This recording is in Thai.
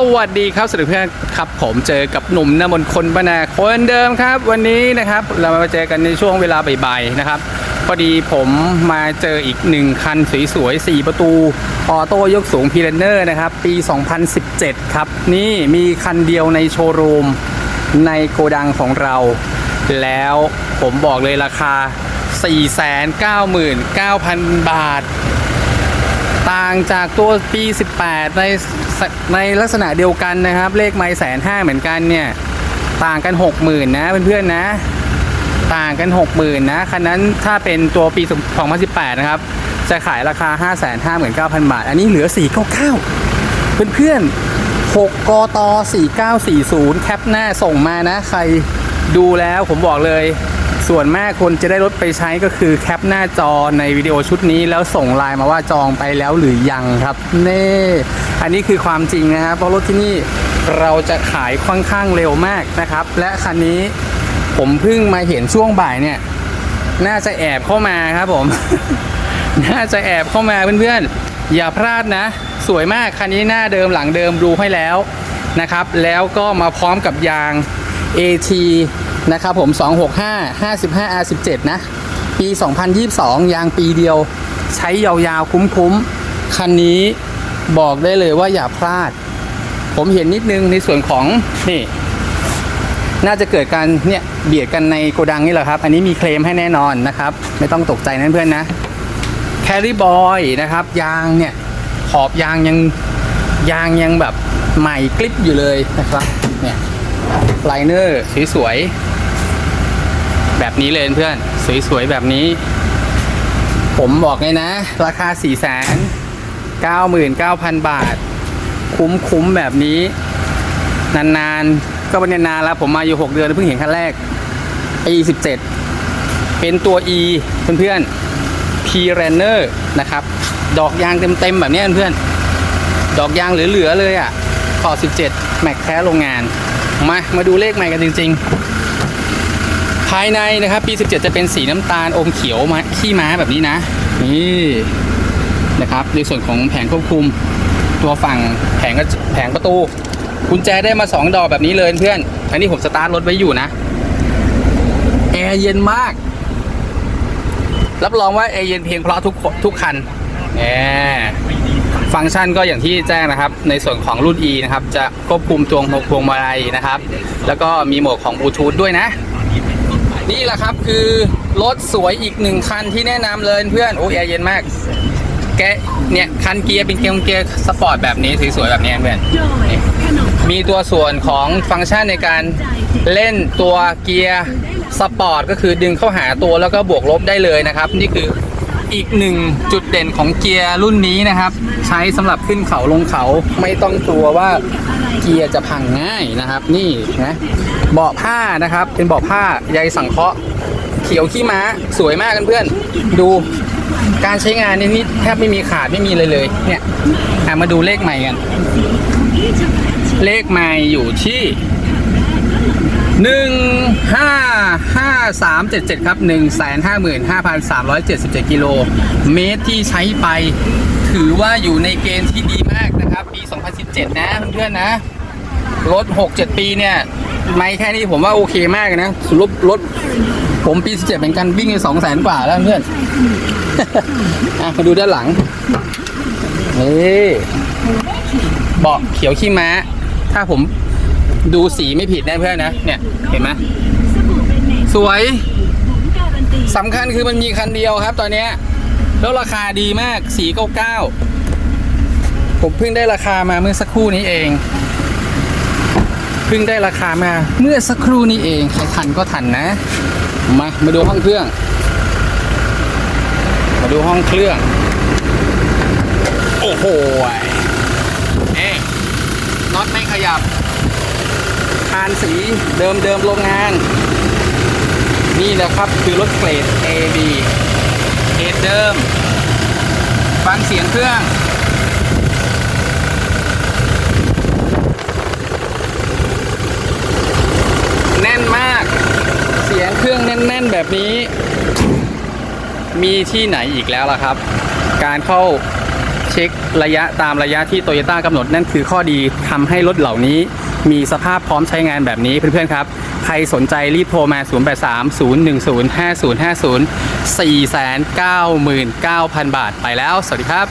สวัสดีครับสวัสดีเพื่อนครับผมเจอกับหนุ่มนมนคนบรรณาคนเดิมครับ วันนี้นะครับเรามาเจอกันในช่วงเวลาบ่ายๆนะครับพอดีผมมาเจออีกหนึ่งคันสวยๆ 4 ประตูออโต้ยกสูงพีเรนเนอร์นะครับ ปี 2017 ครับ นี่มีคันเดียวในโชว์รูมในโกดังของเรา แล้วผมบอกเลยราคา 499,000 บาท ต่างจากตัวปี 18 ในในลักษณะเดียวกันนะครับ เลขไม้แสนห้าเหมือนกันเนี่ย ต่างกัน 60,000 นะเพื่อนๆนะ ต่างกัน 60,000 นะคันนั้นถ้าเป็นตัวปี 2018 นะครับ จะขายราคา 559,000 บาท อันนี้เหลือ 499 เพื่อนๆ 6กต4940 แคปหน้าส่งมานะ ใครดูแล้วผมบอกเลย ส่วนมากคนจะได้รถไปใช้ก็คือแคปหน้าจอในวิดีโอชุดนี้แล้วส่งไลน์มาว่าจองไปแล้วหรือยังครับเน่อันนี้คือความจริงนะครับเพราะรถที่นี่เราจะขายค่อนข้างเร็วมากนะครับ และคันนี้ผมเพิ่งมาเห็นช่วงบ่ายเนี่ย น่าจะแอบเข้ามาครับผม น่าจะแอบเข้ามาเพื่อนๆ อย่าพลาดนะ สวยมากคันนี้หน้าเดิมหลังเดิมดูให้แล้วนะครับ แล้วก็มาพร้อมกับยาง AT นะครับผม 265 55 R17 นะ ปี 2022 ยางปีเดียว ใช้ยาวๆ คุ้มๆ คันนี้บอกได้เลยว่าอย่าพลาด ผมเห็นนิดนึงในส่วนของ นี่ น่าจะเกิดการเนี่ย เบียดกันในโกดังนี่แหละครับ อันนี้มีเคลมให้แน่นอนนะครับ ไม่ต้องตกใจนะเพื่อนนะแคริบอยนะครับ ยางเนี่ย ขอบยางยังยางยังแบบใหม่กลิปอยู่เลยนะครับ ไลเนอร์สวยๆ แบบนี้เลยเพื่อน สวยๆ แบบนี้ ผมบอกเลยนะ ราคา 4 9 9 0 0 0 บาท คุ้มๆ แบบนี้ นานๆ ก็เป็นนานๆแล้วผมมาอยู่ 6 เดือนเพิ่งเห็นคันแรก e 17 เป็นตัว e เพื่อนๆ p r a n n e r นะครับ ดอกยางเต็มๆ แบบนี้เพื่อนๆ ดอกยางเหลือๆ เลยอะขอบ17 แม็กแท้โรงงาน มา มาดูเลขใหม่กันจริง ๆ ภายในนะครับ ปี 17 จะเป็นสีน้ำตาลอมเขียวมาขี้ม้าแบบนี้นะ นี่นะครับ ในส่วนของแผงควบคุมตัวฝั่งแผงก็แผงประตูกุญแจได้มา 2 ดอกแบบนี้เลยเพื่อน อันนี้ผมสตาร์ทรถไว้อยู่นะ แอร์เย็นมาก รับรองว่าแอร์เย็นเพียงเพราะทุกทุกคันแหม ฟังก์ชันก็อย่างที่แจ้งนะครับ ในส่วนของรุ่น E นะครับ จะควบคุมตัวพวงมาลัยนะครับ แล้วก็มีโหมดของบลูทูธด้วยนะ นี่แหละครับคือรถสวยอีกหนึ่งคันที่แนะนำเลยเพื่อนโอ้แอร์เย็นมาก แกเนี่ยคันเกียร์เป็นเกียร์เกียร์สปอร์ตแบบนี้สวยๆแบบนี้เพื่อนนมีตัวส่วนของฟังก์ชันในการเล่นตัวเกียร์สปอร์ตก็คือดึงเข้าหาตัวแล้วก็บวกลบได้เลยนะครับ นี่คือ อีกหนึ่งจุดเด่นของเกียร์รุ่นนี้นะครับ ใช้สำหรับขึ้นเขาลงเขาไม่ต้องกลัวว่าเกียร์จะพังง่ายนะครับ นี่นะเบาะผ้านะครับ เป็นเบาะผ้าใยสังเคราะห์เขียวขี้ม้าสวยมากเพื่อนๆดูการใช้งานนี่นี่แทบไม่มีขาดไม่มีเลยเลยเนี่ยมาดูเลขใหม่กัน เลขใหม่อยู่ที่ หนึ่งห้าห้าสามเจ็ดเจ็ดครับหนึ่งแสนห้าหมื่นห้าพันสามร้อยเจ็ดสิบเจ็ดกิโลเมตรที่ใช้ไป ถือว่าอยู่ในเกณฑ์ที่ดีมากนะครับ ปี 2017 นะเพื่อนๆนะ รถ 6-7 ปีเนี่ย ไม่แค่นี้ผมว่าโอเคมากนะรถรถผมปี 17เป็นกันวิ่งไปสองแสนกว่าแล้วเพื่อนมาดูด้านหลังนี่เบาะเขียวขี้ม้า ถ้าผม ดูสีไม่ผิดนะเพื่อนนะ เนี่ย เห็นไหมสวยสำคัญคือมันมีคันเดียวครับ ตอนนี้แล้วราคาดีมากสีเก้าเก้าผมเพิ่งได้ราคามาเมื่อสักครู่นี้เอง เพิ่งได้ราคามาเมื่อสักครู่นี้เองใครทันก็ทันนะ มามาดูห้องเครื่อง มาดูห้องเครื่อง โอ้โหเอ๊ะน็อตไม่ขยับานสีเดิมเดิมโรงงาน นี่แหละครับคือรถเกรด AB เกรดเดิม ฟังเสียงเครื่องแน่นมาก เสียงเครื่องแน่น ๆ แบบนี้ มีที่ไหนอีกแล้วล่ะครับ การเข้าเช็คระยะตามระยะที่โตโยต้ากำหนดนั่นคือข้อดีทำให้รถเหล่านี้ มีสภาพพร้อมใช้งานแบบนี้เพื่อนๆครับ ใครสนใจรีบโทรมา 0830105050 499,000 บาทไปแล้ว สวัสดีครับ